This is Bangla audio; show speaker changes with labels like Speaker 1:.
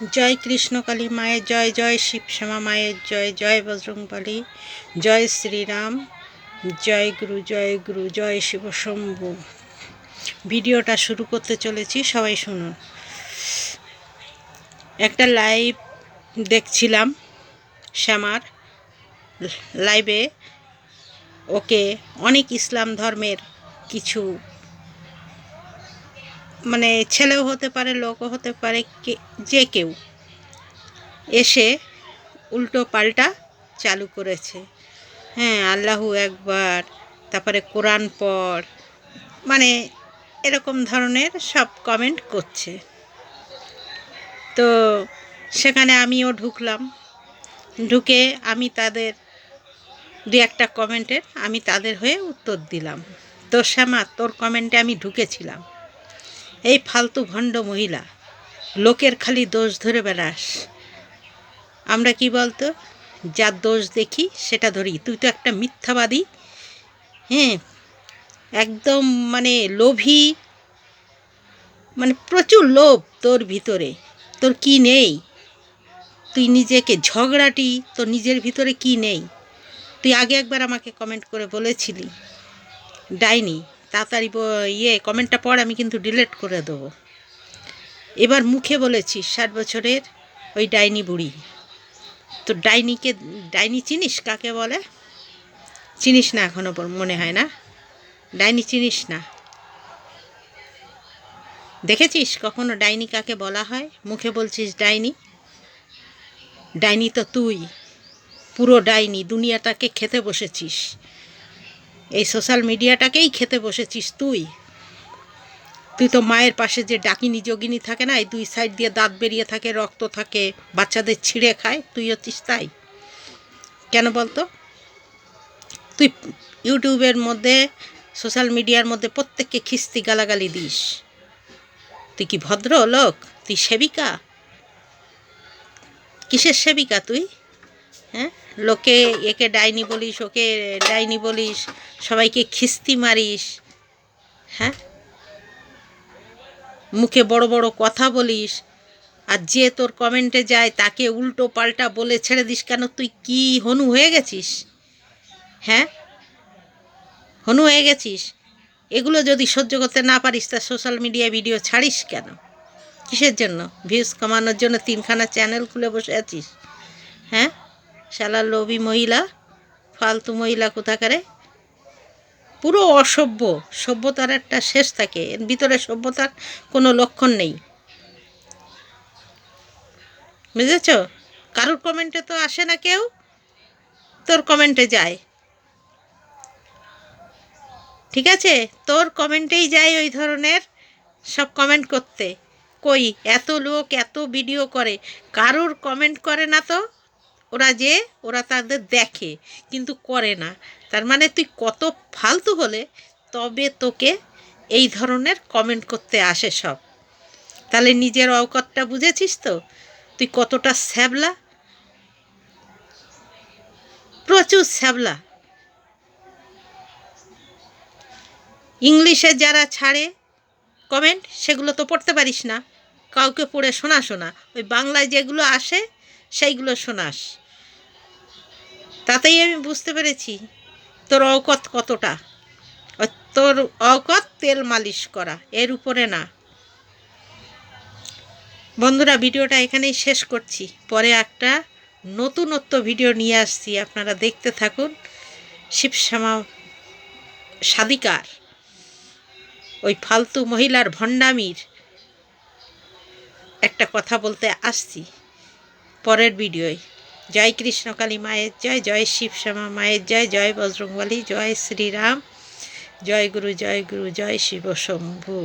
Speaker 1: জয় কৃষ্ণকালী মায়ের জয় জয় শিবশ্যামা মায়ের জয় জয় বজরংবলী, জয় শ্রীরাম, জয় গুরু জয় গুরু, জয় শিব শম্ভু। ভিডিওটা শুরু করতে চলেছি, সবাই শুনুন। একটা লাইভ দেখছিলাম শ্যামার লাইভে। ওকে, অনেক ইসলাম ধর্মের কিছু মানে ছেলেও হতে পারে, লোকও হতে পারে, কে, যে কেউ এসে উল্টো পাল্টা চালু করেছে। হ্যাঁ আল্লাহু একবার, তারপরে কোরআন পড় মানে এরকম ধরনের সব কমেন্ট করছে। তো সেখানে আমিও ঢুকলাম। ঢুকে আমি তাদের, দু একটা কমেন্টের আমি তাদের হয়ে উত্তর দিলাম। তো শ্যামা, তোর কমেন্টে আমি ঢুকেছিলাম। এই ফালতু ভণ্ড মহিলা, লোকের খালি দোষ ধরে বেড়াস। আমরা কি বলতো, যার দোষ দেখি সেটা ধরি। তুই তো একটা মিথ্যাবাদী। হ্যাঁ একদম মানে লোভী মানে প্রচুর লোভ তোর ভিতরে। তোর কি নেই? তুই নিজেকে ঝগড়াটি, তোর নিজের ভিতরে কি নেই? তুই আগে একবার আমাকে কমেন্ট করে বলেছিলি, ডাইনি। তাড়াতাড়ি ইয়ে কমেন্টটা পর আমি কিন্তু ডিলেট করে দেবো। এবার মুখে বলেছিস ষাট বছরের ওই ডাইনি বুড়ি। তো ডাইনিকে, ডাইনি চিনিস কাকে বলে? চিনিস না এখনও মনে হয় না? ডাইনি চিনিস না? দেখেছিস কখনো ডাইনি কাকে বলা হয়? মুখে বলছিস ডাইনি? ডাইনি তো তুই। পুরো ডাইনি, দুনিয়াটাকে খেতে বসেছিস। এই সোশ্যাল মিডিয়াটাকেই খেতে বসেছিস তুই? তুই তো মায়ের পাশে যে ডাকিনি, যোগিনী থাকে না, এই দুই সাইড দিয়ে দাঁত বেরিয়ে থাকে, রক্ত থাকে, বাচ্চাদের ছিঁড়ে খায়, তুই হচ্ছিস তাই? কেন বলতো? তুই ইউটিউবের মধ্যে সোশ্যাল মিডিয়ার মধ্যে প্রত্যেককে খিস্তি গালাগালি দিস। তুই কি ভদ্র লোক তুই সেবিকা? কিসের সেবিকা তুই? হ্যাঁ? লোকে একে ডাইনি বলিস, ওকে ডাইনি বলিস, সবাইকে খিস্তি মারিস হ্যাঁ? মুখে বড় বড় কথা বলিস, আর যে তোর কমেন্টে যায় তাকে উল্টো পাল্টা বলে ছেড়ে দিস, কেন তুই কি হনু হয়ে গেছিস? হ্যাঁ? হনু হয়ে গেছিস? এগুলো যদি সহ্য করতে না পারিস, তা সোশ্যাল মিডিয়ায় ভিডিও ছাড়িস কেন? কিসের জন্য? ভিউজ কমানোর জন্য তিনখানা চ্যানেল খুলে বসে আছিস হ্যাঁ? শালা লোভী মহিলা, ফালতু মহিলা কোথাকারে? পুরো অসভ্য। সভ্যতার একটা শেষ থাকে। এর ভিতরে সভ্যতার কোনো লক্ষণ নেই। বুঝেছ? কারোর কমেন্টে তো আসে না কেউ, তোর কমেন্টে যায়। ঠিক আছে? তোর কমেন্টেই যায় ওই ধরনের সব কমেন্ট করতে। কই? এত লোক এত ভিডিও করে। কারোর কমেন্ট করে না তো? ওরা যে, ওরা তাদের দেখে, কিন্তু করে না। তার মানে তুই কত ফালতু হলে তবে তোকে এই ধরনের কমেন্ট করতে আসে সব। তাহলে নিজের অবকতটা বুঝেছিস তো? তুই কতটা স্যাবলা প্রচুর স্যাবলা ইংলিশে যারা ছাড়ে কমেন্ট সেগুলো তো পড়তে পারিস না। কাউকে পড়ে শোনা শোনা। ওই বাংলায় যেগুলো আসে সেইগুলো শোনাস। তাতেই আমি বুঝতে পেরেছি তোর অকত কতটা। তোর অকত তেল মালিশ করা, এর উপরে না। বন্ধুরা, ভিডিওটা এখানেই শেষ করছি। পরে একটা নতুনত্ব ভিডিও নিয়ে আসছি, আপনারা দেখতে থাকুন। শিবশ্যামা সাদিকার, ওই ফালতু মহিলার ভণ্ডামির একটা কথা বলতে আসছি। পরের ভিডিওয়। জয় কৃষ্ণকালী মায়ের জয় জয় শিবশ্যামা মায়ের জয় জয় বজরংবলী, জয় শ্রীরাম, জয় গুরু জয় গুরু, জয় শিব শম্ভু।